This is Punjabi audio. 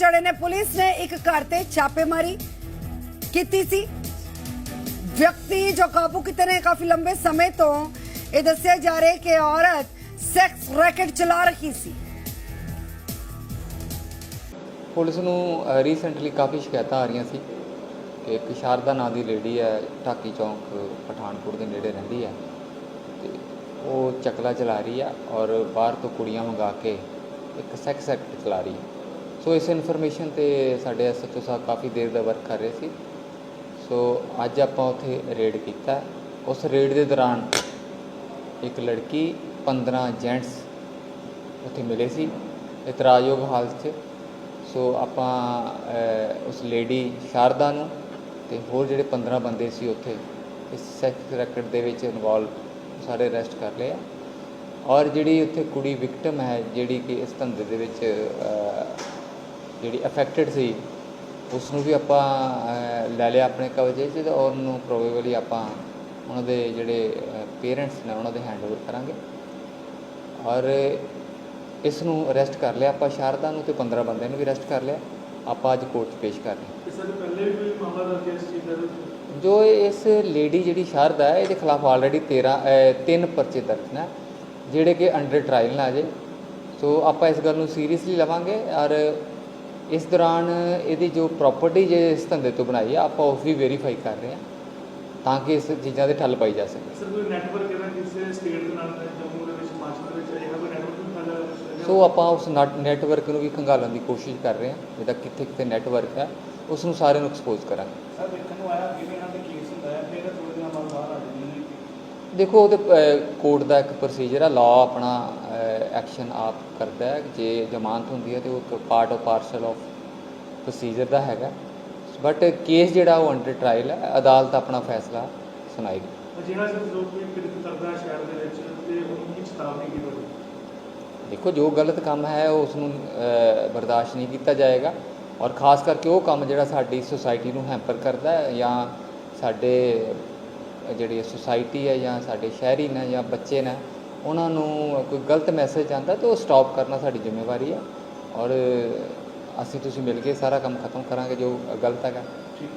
ਖੜੇ ਨੇ। ਪੁਲਿਸ ਨੇ ਇੱਕ ਘਰ ਤੇ ਛਾਪੇਮਾਰੀ ਕੀਤੀ ਸੀ। ਵਿਅਕਤੀ ਜੋ ਕਾਬੂ ਕੀਤੇ ਨੇ ਕਾਫੀ ਲੰਬੇ ਸਮੇਂ ਤੋਂ ਇਹ ਦੱਸਿਆ ਜਾ ਰਿਹਾ ਕਿ ਔਰਤ ਸੈਕਸ ਰੈਕਟ ਚਲਾ ਰਹੀ ਸੀ। ਪੁਲਿਸ ਨੂੰ ਰੀਸੈਂਟਲੀ ਕਾਫੀ ਸ਼ਿਕਾਇਤਾਂ ਆ ਰਹੀਆਂ ਸੀ ਕਿ ਇੱਕ ਸ਼ਾਰਦਾ ਨਾਂ ਦੀ ਲੇਡੀ ਹੈ, ਢਾਕੀ ਚੌਂਕ, ਪਠਾਨਕੋਟ ਦੇ ਨੇੜੇ ਰਹਿੰਦੀ ਹੈ। ਤੇ ਉਹ ਚਕਲਾ ਚਲਾ ਰਹੀ ਆ ਔਰ ਬਾਹਰ ਤੋਂ ਕੁੜੀਆਂ ਮੰਗਾ ਕੇ ਇੱਕ ਸੈਕਸ ਐਕਟ ਚਲਾ ਰਹੀ ਹੈ। ਸੋ ਇਸ ਇਨਫੋਰਮੇਸ਼ਨ ਤੇ ਸਾਡੇ ਐਸਐਚਓ ਸਾਹਿਬ ਕਾਫੀ ਦੇਰ ਦਾ ਵਰਕ ਕਰ ਰਹੇ ਸੀ। ਸੋ ਅੱਜ ਆਪਾਂ ਉੱਥੇ ਰੇਡ ਕੀਤਾ। ਉਸ ਰੇਡ ਦੇ ਦੌਰਾਨ ਇੱਕ ਲੜਕੀ 15 ਜੈਂਟਸ ਉੱਥੇ ਮਿਲੇ ਸੀ। ਇਤਰਾਜ਼ਯੋਗ ਹਾਲਤ 'ਚ। ਸੋ ਆਪਾਂ ਉਸ ਲੇਡੀ ਸ਼ਾਰਦਾ ਨੂੰ ਤੇ ਹੋਰ ਜਿਹੜੇ 15 ਬੰਦੇ ਸੀ ਉੱਥੇ, ਇਸ ਸੈਕਸ ਰੈਕਟ ਦੇ ਵਿੱਚ ਇਨਵੋਲਵ ਸਾਰੇ ਅਰੈਸਟ ਕਰ ਲਏ ਆ। ਔਰ ਜਿਹੜੀ ਉੱਥੇ ਕੁੜੀ ਵਿਕਟਮ ਹੈ ਜਿਹੜੀ ਕਿ ਇਸ ਧੰਦੇ ਦੇ ਵਿੱਚ ਜਿਹੜੀ ਅਫੈਕਟਡ ਸੀ ਉਸ ਨੂੰ ਵੀ ਆਪਾਂ ਲੈ ਲਿਆ ਆਪਣੇ ਕਬਜ਼ੇ 'ਚ ਤੇ ਔਰ ਉਹਨੂੰ ਪ੍ਰੋਬੇਬਲੀ ਆਪਾਂ ਉਹਨਾਂ ਦੇ ਜਿਹੜੇ ਪੇਰੈਂਟਸ ਨੇ ਉਹਨਾਂ ਦੇ ਹੈਂਡਓਵਰ ਕਰਾਂਗੇ। ਔਰ ਇਸ ਨੂੰ ਅਰੈਸਟ ਕਰ ਲਿਆ ਆਪਾਂ ਸ਼ਾਰਦਾ ਨੂੰ ਤੇ 15 ਬੰਦਿਆਂ ਨੂੰ ਵੀ ਅਰੈਸਟ ਕਰ ਲਿਆ। ਆਪਾਂ ਅੱਜ ਕੋਰਟ 'ਚ ਪੇਸ਼ ਕਰ ਰਹੇ ਹਾਂ। ਇਸ ਤੋਂ ਪਹਿਲੇ ਵੀ ਕੋਈ ਮਾਮਲਾ ਦਰਜ ਹੈ ਇਸ ਚੀਜ਼ ਦਾ ਇਹਦੇ ਜੋ ਇਸ ਲੇਡੀ ਜਿਹੜੀ ਸ਼ਾਰਦਾ ਹੈ ਇਹਦੇ ਖਿਲਾਫ ਆਲਰੇਡੀ 13 ਅਹ, ਤਿੰਨ ਪਰਚੇ ਦਰਜ ਨੇ। ਜਿਹੜੇ ਕਿ ਅੰਡਰ ਟ੍ਰਾਇਲ ਨੇ ਅਜੇ। ਸੋ ਆਪਾਂ ਇਸ ਗੱਲ ਨੂੰ ਸੀਰੀਅਸਲੀ ਲਵਾਂਗੇ ਔਰ ਇਸ ਦੌਰਾਨ ਇਹਦੀ ਜੋ ਪ੍ਰਾਪਰਟੀ ਜੇ ਇਸ ਧੰਦੇ ਤੋਂ ਬਣਾਈ ਆ ਆਪਾਂ ਉਸ ਵੀ ਵੈਰੀਫਾਈ ਕਰ ਰਹੇ ਹਾਂ ਤਾਂ ਕਿ ਇਸ ਚੀਜ਼ਾਂ ਦੇ ਠੱਲ ਪਾਈ ਜਾ ਸਕੇ। ਸਰ ਕੋਈ ਨੈਟਵਰਕ ਇਹਦਾ ਕਿਸੇ ਸਟੇਟ ਦੇ ਨਾਲ ਹੈ, ਜੰਮੂ ਦੇ ਵਿੱਚ ਦੇ ਵਿੱਚ ਇਹਦਾ ਕੋਈ ਨੈਟਵਰਕ ਸੋ ਆਪਾਂ ਉਸ ਨੈਟਵਰਕ ਨੂੰ ਵੀ ਖੰਗਾਲਣ ਦੀ ਕੋਸ਼ਿਸ਼ ਕਰ ਰਹੇ ਹਾਂ ਜਿਹਦਾ ਕਿੱਥੇ ਕਿੱਥੇ ਨੈਟਵਰਕ ਹੈ ਉਸ ਨੂੰ ਸਾਰਿਆਂ ਨੂੰ ਐਕਸਪੋਜ਼ ਕਰਾਂਗੇ। ਸਰ ਦੇਖਣ ਨੂੰ ਆਇਆ ਜਿਵੇਂ ਇਹਨਾਂ ਦੇ ਕੇਸ ਹੁੰਦਾ ਹੈ ਫਿਰ ਥੋੜੇ ਦਿਨਾਂ ਬਾਅਦ ਬਾਹਰ ਆ ਜਾਂਦੇ ਨੇ ਦੇਖੋ ਉਹਦੇ ਕੋਰਟ ਦਾ ਇੱਕ ਪ੍ਰੋਸੀਜਰ ਹੈ ਲਾਅ ਆਪਣਾ ਐਕਸ਼ਨ ਆਪ ਕਰਦਾ ਹੈ। ਜੇ ਜ਼ਮਾਨਤ ਹੁੰਦੀ ਹੈ ਤੇ ਉਹ part of parcel of procedure ਦਾ ਹੈਗਾ। ਬਟ ਕੇਸ ਜਿਹੜਾ ਉਹ ਅੰਡਰ ਟ੍ਰਾਇਲ ਹੈ ਅਦਾਲਤ ਆਪਣਾ ਫੈਸਲਾ ਸੁਣਾਏਗੀ। ਜਿਹੜਾ ਸਰ ਜੋ ਕੋਈ ਕਿਰਤ ਕਰਦਾ ਹੈ ਸ਼ਹਿਰ ਦੇ ਵਿੱਚ ਤੇ ਉਹਨੂੰ ਕੀ ਚੇਤਾਵਨੀ ਕੀ ਹੋਵੇ ਦੇਖੋ ਜੋ ਗਲਤ ਕੰਮ ਹੈ ਉਹ ਉਸ ਨੂੰ ਬਰਦਾਸ਼ਤ ਨਹੀਂ ਕੀਤਾ ਜਾਏਗਾ। ਔਰ ਖਾਸ ਕਰਕੇ ਉਹ ਕੰਮ ਜਿਹੜਾ ਸਾਡੀ ਸੁਸਾਇਟੀ ਨੂੰ ਹੈਂਪਰ ਕਰਦਾ ਹੈ ਜਾਂ ਸਾਡੇ ਜਿਹੜੀ ਸੁਸਾਇਟੀ ਹੈ ਜਾਂ ਸਾਡੇ ਸ਼ਹਿਰੀ ਨੇ ਜਾਂ ਬੱਚੇ ਨੇ, ਉਹਨਾਂ ਨੂੰ ਕੋਈ ਗਲਤ ਮੈਸੇਜ ਆਉਂਦਾ ਤਾਂ ਉਹ ਸਟਾਪ ਕਰਨਾ ਸਾਡੀ ਜ਼ਿੰਮੇਵਾਰੀ ਹੈ। ਔਰ ਅਸੀਂ ਤੁਸੀਂ ਮਿਲ ਕੇ ਸਾਰਾ ਕੰਮ ਖਤਮ ਕਰਾਂਗੇ ਜੋ ਗਲਤ ਹੈਗਾ। ਠੀਕ।